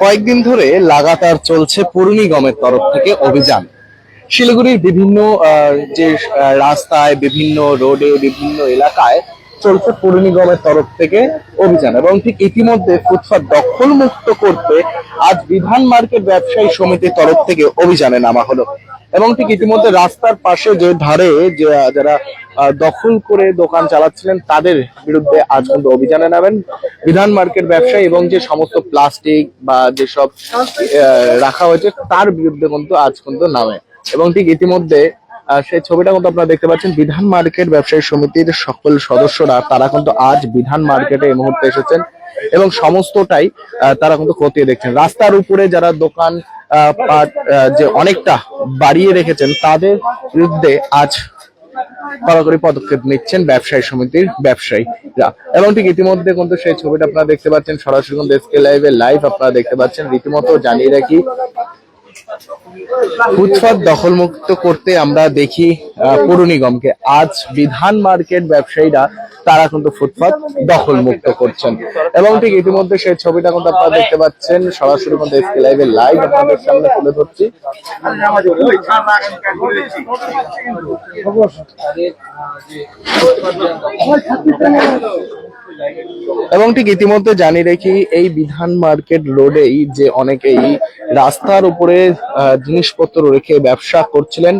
কয়েকদিন ধরে লাগাতার চলছে পৌর নিগমের তরফ থেকে অভিযান। শিলিগুড়ির বিভিন্ন যে রাস্তায়, বিভিন্ন রোডে, বিভিন্ন এলাকায় চলছে পৌর নিগমের তরফ থেকে অভিযান এবং ঠিক ইতিমধ্যে ফুটপাত দখল মুক্ত করতে আজ বিধান মার্কেট ব্যবসায়ী সমিতির তরফ থেকে অভিযানে নামা হলো। এবং ঠিক ইতিমধ্যে রাস্তার পাশে যে ধারে যে যারা দখল করে দোকান চালাচ্ছিলেন, তাদের বিরুদ্ধে আজ কিন্তু অভিযানে নামেন। বিধান মার্কেট ব্যবসায়ী এবং যে সমস্ত প্লাস্টিক বা যেসব রাখা হয়েছে, তার বিরুদ্ধে কিন্তু আজ কিন্তু নামে। এবং ঠিক ইতিমধ্যে সেই ছবিটা কিন্তু আপনারা দেখতে পাচ্ছেন, বিধান মার্কেট ব্যবসায়ী সমিতির সকল সদস্যরা, তারা কিন্তু আজ বিধান মার্কেটে এই মুহূর্তে এসেছেন এবং সমস্তটাই তারা কিন্তু খতিয়ে দেখছেন। রাস্তার উপরে যারা দোকান যে অনেকটা বাড়িয়ে রেখেছেন, তাদের বিরুদ্ধে আজ কড়াকড়ি পদক্ষেপ নিচ্ছেন ব্যবসায়ী সমিতির ব্যবসায়ীরা। এবং ঠিক ইতিমধ্যে কিন্তু সেই ছবিটা আপনারা দেখতে পাচ্ছেন, সরাসরি কিন্তু এসকে লাইভে লাইভ আপনারা দেখতে পাচ্ছেন। রীতিমতো জানিয়ে রাখি ফুটপাত দখলমুক্ত করতে আমরা দেখি পৌর নিগমকে। আজ বিধান মার্কেট ব্যবসায়ীরা তারা কিন্তু ফুটপাত দখল মুক্ত করছেন। এবং ঠিক ইতিমধ্যে সেই ছবিটা কিন্তু আপনারা দেখতে পাচ্ছেন। সরাসরি কিন্তু এসকে লাইভে লাইভ আপনাদের সামনে তুলে ধরছি। এবং ঠিক ইতিমধ্যে জানিয়ে রেখি এই বিধান মার্কেট রোডেই যে অনেকেই রাস্তার উপরে জিনিসপত্র রেখে ব্যবসা করছিলেন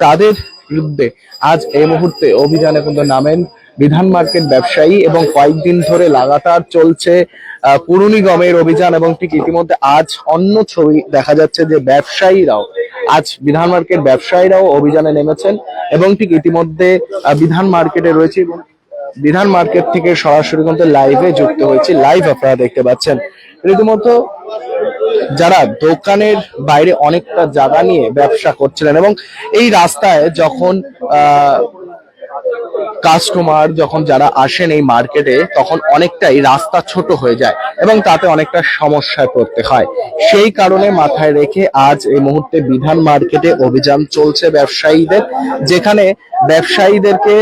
তাদের বিরুদ্ধে আজ এই মুহূর্তে অভিযানে কিন্তু নামেন বিধান মার্কেট ব্যবসায়ী এবং কয়েকদিন ধরে লাগাতার চলছে আহ, পুর অভিযান এবং ঠিক ইতিমধ্যে আজ অন্য ছবি দেখা যাচ্ছে যে ব্যবসায়ীরাও আজ বিধান মার্কেট ব্যবসায়ীরাও অভিযানে নেমেছেন এবং ঠিক ইতিমধ্যে বিধান মার্কেটে রয়েছে এবং বিধান মার্কেট থেকে সরাসরি কিন্তু লাইভে যুক্ত হয়েছে। লাইভ আপনারা দেখতে পাচ্ছেন। রীতিমতো যারা দোকানের বাইরে অনেকটা জায়গা নিয়ে ব্যবসা করছিলেন এবং এই রাস্তায় যখন কাস্টমার যখন যারা আসেন এই মার্কেটে, তখন অনেকটাই রাস্তা ছোট হয়ে যায় এবং তাতে অনেকটা সমস্যায় পড়তে হয়। সেই কারণে মাথায় রেখে আজ এই মুহূর্তে বিধান মার্কেটে অভিযান চলছে ব্যবসায়ীদের, যেখানে ব্যবসায়ীদেরকে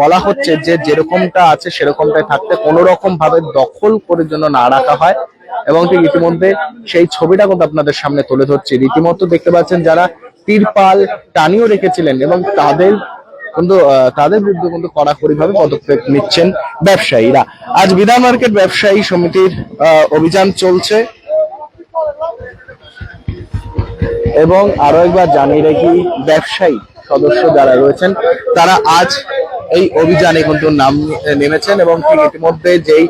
বলা হচ্ছে যে যেরকমটা আছে সেরকমটাই থাকতে কোনো রকম ভাবে দখল করে জন্য না রাখা হয় এবং ঠিক ইতিমধ্যে সেই ছবিটা কিন্তু আপনাদের সামনে তুলে ধরছি। রীতিমতো দেখতে পাচ্ছেন যারা তিরপাল টানিও রেখেছিলেন এবং তাদের কিন্তু তাদের বিরুদ্ধে কিন্তু কড়াকড়ি ভাবে পদক্ষেপ নিচ্ছেন ব্যবসায়ীরা। আজ বিধান মার্কেট ব্যবসায়ী সমিতির অভিযান চলছে। এবং আরও একবার জানিয়ে রাখি, ব্যবসায়ী সদস্য যারা রয়েছেন, তারা আজ এই অভিযানে কিন্তু নাম নেমেছেন এবং ঠিক ইতিমধ্যে যেই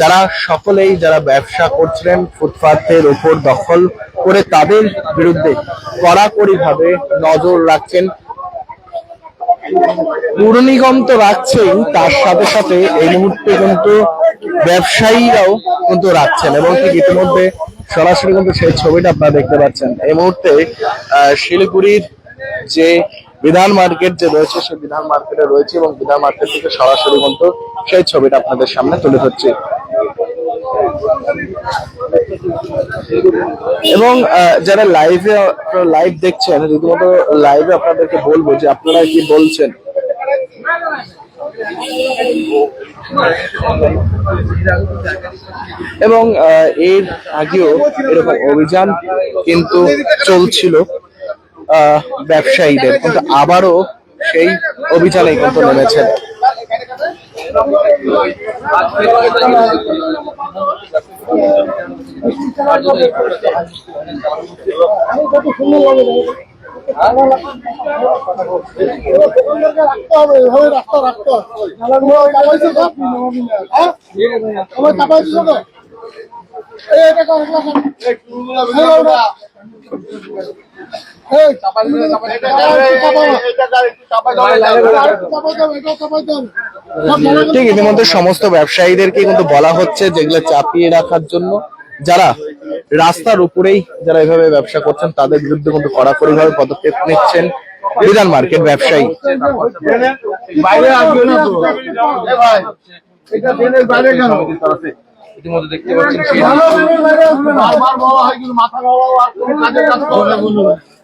যারা সকলেই যারা ব্যবসা করছিলেন ফুটপাথের উপর দখল করে তাদের বিরুদ্ধে কড়াকড়ি ভাবে নজর রাখছেন পুর নিগম তো রাখছেই, তার সাথে সাথে এই মুহূর্তে কিন্তু ব্যবসায়ীরাও কিন্তু রাখছেন এবং ঠিক ইতিমধ্যে সরাসরি কিন্তু সেই ছবিটা আপনারা দেখতে পাচ্ছেন। এই মুহূর্তে শিলিগুড়ির যে বিধান মার্কেট যে রয়েছে, সেই বিধান মার্কেটে রয়েছে এবং বিধান মার্কেট থেকে সরাসরি কিন্তু সেই ছবিটা আপনাদের সামনে তুলে ধরছি। এবং যারা লাইভে লাইভ দেখছেন, রীতিমতো লাইভে আপনাদেরকে বলব যে আপনারা কি বলছেন? এবং এর আগেও এরকম অভিযান কিন্তু চলছিল ব্যবসায়ীদের। কিন্তু আবারও সেই অভিযানে কিন্তু নেমেছেন রাখতে হবে এভাবে রাস্তা রাখতে হবে চাপাইছো তো হ্যাঁ এটা কর এটা চাপাই দাও, দাও। চাপাই দাও, এটা চাপাই দাও। ঠিক ইতিমধ্যে সমস্ত ব্যবসায়ীদেরকে কিন্তু বলা হচ্ছে যেগুলো চাপিয়ে রাখার জন্য। যারা রাস্তার উপরেই যারা এভাবে ব্যবসা করছেন তাদের বিরুদ্ধে কিন্তু কড়াকড়ি ভাবে পদক্ষেপ নিচ্ছেন বিধান মার্কেট ব্যবসায়ী। বাইরে আসবে না তো। এ ভাই এটা ট্রেনের বাইরে কেন ইতিমধ্যে দেখতে পাচ্ছেন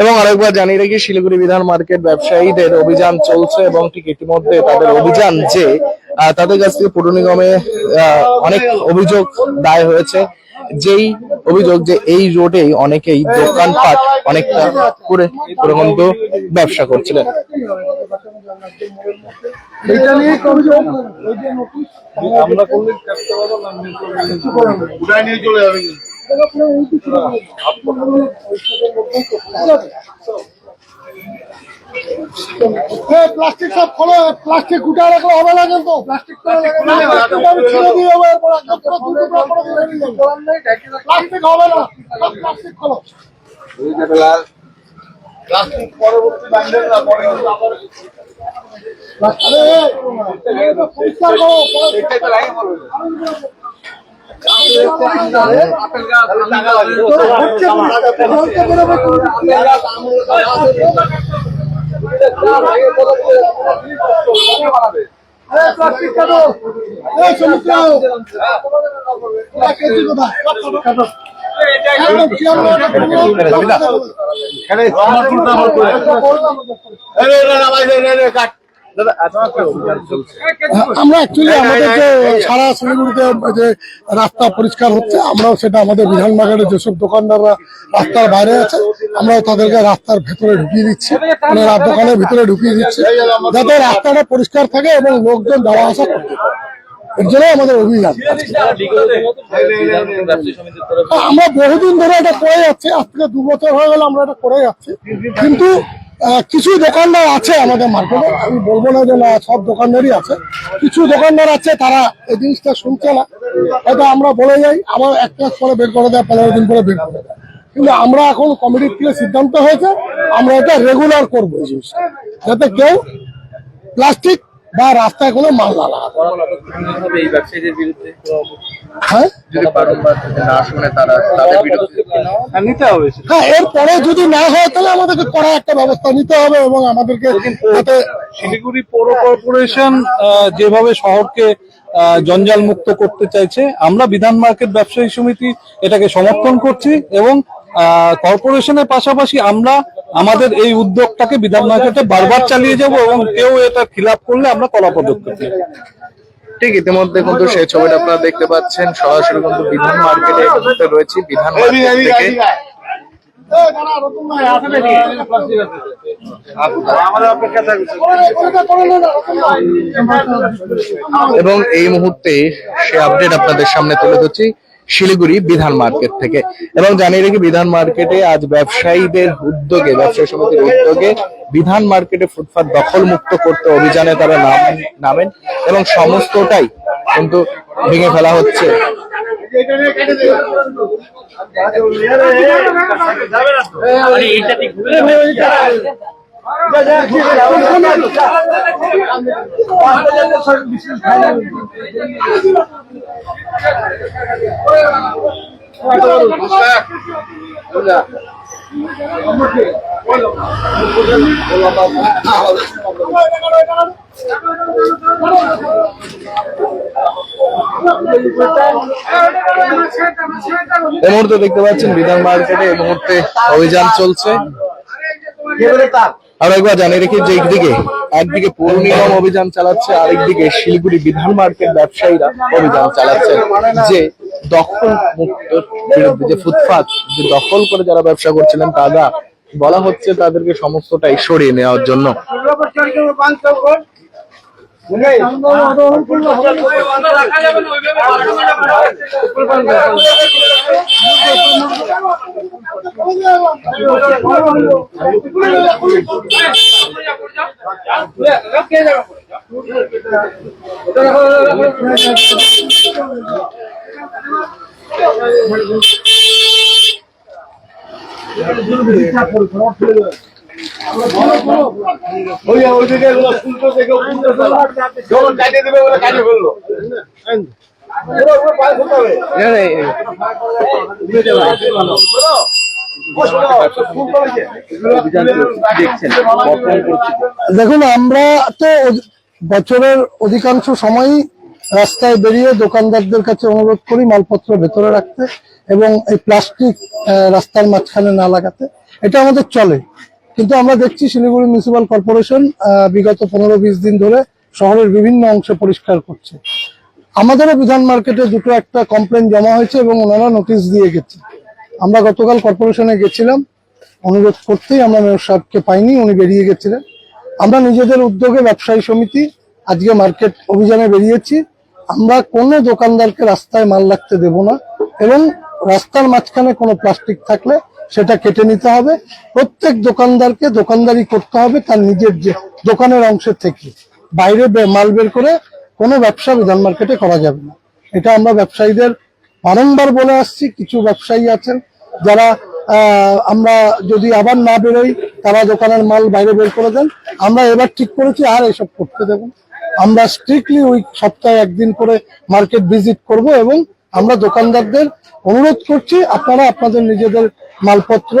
এবং আরেকবার জানিয়ে রাখি, শিলিগুড়ি বিধান মার্কেট ব্যবসায়ীদের অভিযান চলছে এবং ঠিক ইতিমধ্যে তাদের অভিযান যে তাদের কাছ থেকে পুর নিগমে অনেক অভিযোগ দায় হয়েছে। যেই অভিযোগ যে এই রোডেই অনেকেই দোকানপাট অনেকটা করে করে কিন্তু ব্যবসা করছিলেন। এটা নিয়ে অভিযোগ। ওই যে নোটিশ আমরা প্লাস্টিক সব খোলো প্লাস্টিক গুটা রাখলে হবে না কিন্তু। প্লাস্টিক ছেড়ে দিয়ে হবে হবে না। প্লাস্টিক খোলো। পরবর্তী কিন্তু আমরা অ্যাকচুয়ালি আমাদের যে সারা শিলিগুড়িতে যে রাস্তা পরিষ্কার হচ্ছে, আমরাও সেটা আমাদের বিধান বাগানের যেসব দোকানদাররা রাস্তার বাইরে আছে, আমরাও তাদেরকে রাস্তার ভেতরে ঢুকিয়ে দিচ্ছি মানে দোকানের ভিতরে ঢুকিয়ে দিচ্ছি, যাতে রাস্তাটা পরিষ্কার থাকে এবং লোকজন যাওয়া আসা করতে এর জন্য আমাদের অভিযান আমরা বহুদিন ধরে এটা করে যাচ্ছি আজ থেকে দু বছর হয়ে গেল আমরা এটা করে যাচ্ছি। কিন্তু কিছু দোকানদার আছে আমাদের মার্কেটে। আমি বলব না যে না, সব দোকানদারই আছে। কিছু দোকানদার আছে, তারা এই জিনিসটা শুনছে না। হয়তো আমরা বলে যাই, আবার এক মাস পরে বের করে দেয়, পনেরো দিন পরে বের করে দেয়। কিন্তু আমরা এখন কমিটির থেকে সিদ্ধান্ত হয়েছে, আমরা এটা রেগুলার করব এই জিনিসটা। যাতে কেউ প্লাস্টিক বা রাস্তায় কোনো মাল না লাগাতে হ্যাঁ? যদি না শুনে তারা তাদের বিরুদ্ধে নিতে হবে হ্যাঁ এরপরে যদি না হয় তাহলে আমাদেরকে কড়া একটা ব্যবস্থা নিতে হবে এবং আমাদেরকে শিলিগুড়ি পৌর কর্পোরেশন আহ, যেভাবে শহরকে আহ, জঞ্জাল মুক্ত করতে চাইছে আমরা বিধান মার্কেট ব্যবসায়ী সমিতি এটাকে সমর্থন করছি এবং আহ, কর্পোরেশনের পাশাপাশি আমরা আমাদের এই উদ্যোগটাকে বিধান মার্কেটে বারবার চালিয়ে যাব এবং কেউ এটা খিলাপ করলে আমরা কলা পদক্ষেপ নেব ঠিক ইতিমধ্যে কিন্তু সেই ছবিটা আপনারা দেখতে পাচ্ছেন সরাসরি কিন্তু বিধান মার্কেটে মুহূর্তে রয়েছে বিধান মার্কেট থেকে এবং এই মুহূর্তে সে আপডেট আপনাদের সামনে তুলে ধরছি শিলিগুড়ি বিধান মার্কেট থেকে। এবং জানিয়ে রেখে, বিধান মার্কেটে আজ ব্যবসায়ীদের উদ্যোগে, ব্যবসায়ী সমিতির উদ্যোগে বিধান মার্কেটে ফুটপাত দখল মুক্ত করতে অভিযানে তারা নাম, নামেন এবং সমস্তটাই কিন্তু ভেঙে ফেলা হচ্ছে। এই মুহূর্তে দেখতে পাচ্ছেন বিধান মার্কেটে এই মুহূর্তে অভিযান চলছে। আরও একবার জানিয়ে যে একদিকে একদিকে পৌর অভিযান চালাচ্ছে, আরেকদিকে শিলিগুড়ি বিধান মার্কেট ব্যবসায়ীরা অভিযান চালাচ্ছেন যে দখল যে ফুটপাত দখল করে যারা ব্যবসা করছিলেন, তারা বলা হচ্ছে তাদেরকে সমস্তটাই সরিয়ে নেওয়ার জন্য। ওইদিকে শুনতো বলে কাটিয়ে ফেলল দেখুন, আমরা তো বছরের অধিকাংশ সময়ই রাস্তায় বেরিয়ে দোকানদারদের কাছে অনুরোধ করি মালপত্র ভেতরে রাখতে এবং এই প্লাস্টিক রাস্তার মাঝখানে না লাগাতে। এটা আমাদের চলে। কিন্তু আমরা দেখছি শিলিগুড়ি মিউনিসিপাল কর্পোরেশন বিগত পনেরো বিশ দিন ধরে শহরের বিভিন্ন অংশে পরিষ্কার করছে। আমাদেরও বিধান মার্কেটে দুটো একটা কমপ্লেন জমা হয়েছে এবং ওনারা নোটিশ দিয়ে গেছে। আমরা গতকাল কর্পোরেশনে গেছিলাম। অনুরোধ করতেই আমরা মেয়র সাহেবকে পাইনি, উনি বেরিয়ে গেছিলেন। আমরা নিজেদের উদ্যোগে ব্যবসায়ী সমিতি, আজকে মার্কেট অভিযানে বেরিয়েছি। আমরা কোনো দোকানদারকে রাস্তায় মাল রাখতে দেব না এবং রাস্তার মাঝখানে কোনো প্লাস্টিক থাকলে সেটা কেটে নিতে হবে। প্রত্যেক দোকানদারকে দোকানদারি করতে হবে তার নিজের যে দোকানের অংশের থেকে। বাইরে মাল বের করে কোনো ব্যবসা বিধান মার্কেটে করা যাবে না। এটা আমরা ব্যবসায়ীদের বারংবার বলে আসছি, কিছু ব্যবসায়ী আছেন যারা আমরা যদি আবার না বেরোই, তারা দোকানের মাল বাইরে বের করে দেন। আমরা এবার ঠিক করেছি, আর এসব করতে দেব আমরা স্ট্রিক্টলি ওই সপ্তাহে একদিন করে মার্কেট ভিজিট করব এবং আমরা দোকানদারদের অনুরোধ করছি, আপনারা আপনাদের নিজেদের মালপত্র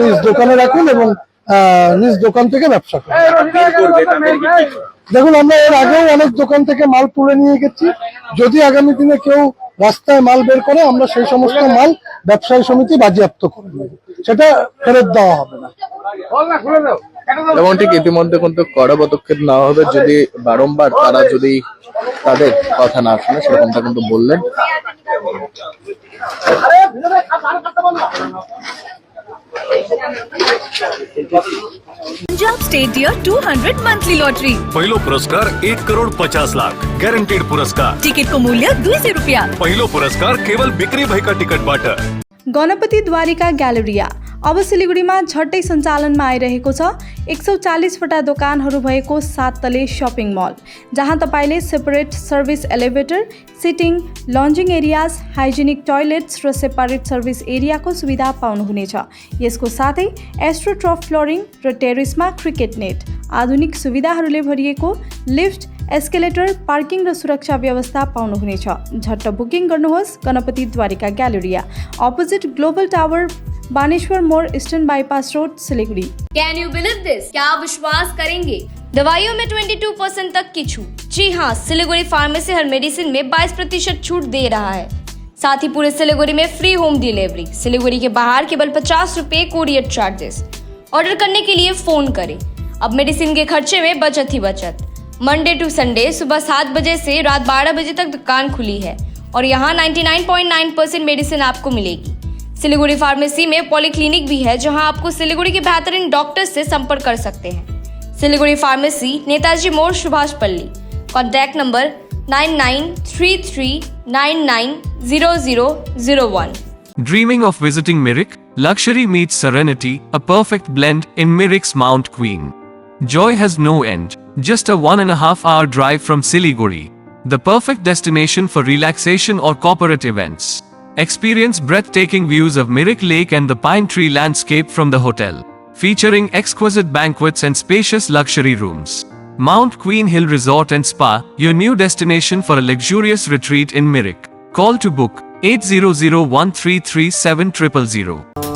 নিজ দোকানে রাখুন এবং নিজ দোকান থেকে ব্যবসা করুন। দেখুন, আমরা এর আগেও অনেক দোকান থেকে মাল তুলে নিয়ে গেছি। যদি আগামী দিনে কেউ রাস্তায় মাল বের করে আমরা সেই সমস্ত মাল ব্যবসায়ী সমিতি বাজেয়াপ্ত করে নেব। সেটা ফেরত দেওয়া হবে না। এবং ঠিক ইতিমধ্যে কিন্তু কড়া পদক্ষেপ নেওয়া হবে যদি বারংবার তারা যদি তাদের কথা না শুনে সেরকমটা কিন্তু বললেন। Punjab state dear 200 monthly lottery पहलो पुरस्कार एक करोड पचास लाख गारंटेड पुरस्कार। टिकट को मूल्य दो सौ रूपया। पहलो पुरस्कार केवल बिक्री भाई का टिकट बाटर गणपति द्वारिका ग्यालेरिया अब सिलिगुडीमा झट्टै सञ्चालनमा आइरहेको छ। एक सौ चालिसवटा दोकानहरू भएको सात तले सपिङ मल जहाँ तपाईँले separate service elevator sitting lounging areas hygienic toilets र सेपारेट सर्भिस एरियाको सुविधा पाउनुहुनेछ। यसको साथै एस्ट्रोट्रफ फ्लोरिङ र टेरिसमा क्रिकेट नेट आधुनिक सुविधाहरूले भरिएको लिफ्ट एस्केलेटर पार्किङ र सुरक्षा व्यवस्था पाउनुहुनेछ। झट्ट बुकिङ गर्नुहोस् Ganpati Dwarika Galleria opposite global tower Baneshwar मोड़ eastern bypass road, Siliguri. Can you believe this क्या विश्वास करेंगे? दवाइयों में 22 परसेंट तक की छूट। जी हाँ सिलीगुड़ी फार्मेसी हर मेडिसिन में 22 प्रतिशत छूट दे रहा है। साथ ही पूरे सिलीगुड़ी में फ्री होम डिलीवरी सिलीगुड़ी के बाहर केवल पचास रूपए कोरियर चार्जेस ऑर्डर करने के लिए फ़ोन करें। अब मेडिसिन के खर्चे में बचत ही बचत। मंडे टू संडे सुबह सात बजे से रात बारह बजे तक दुकान खुली है। और यहाँ 99.9 परसेंट मेडिसिन आपको मिलेगी। सिलीगुड़ी फार्मेसी में पॉलीक्लिनिक भी है, जहाँ आपको सिलीगुड़ी के बेहतरीन डॉक्टर से संपर्क कर सकते हैं। Siliguri pharmacy, Netaji more Subhash Palli. Contact number nine nine three three nine nine zero zero zero one. Dreaming of visiting Mirik luxury meet serenity a perfect blend in Mirik's mount queen joy has no end just a one and half hour drive from Siliguri the perfect destination for relaxation और corporate events Experience breathtaking views of Mirik Lake and the pine tree landscape from the hotel, featuring exquisite banquets and spacious luxury rooms. Mount Queen Hill Resort and Spa, your new destination for a luxurious retreat in Mirik. Call to book 800 133 7000.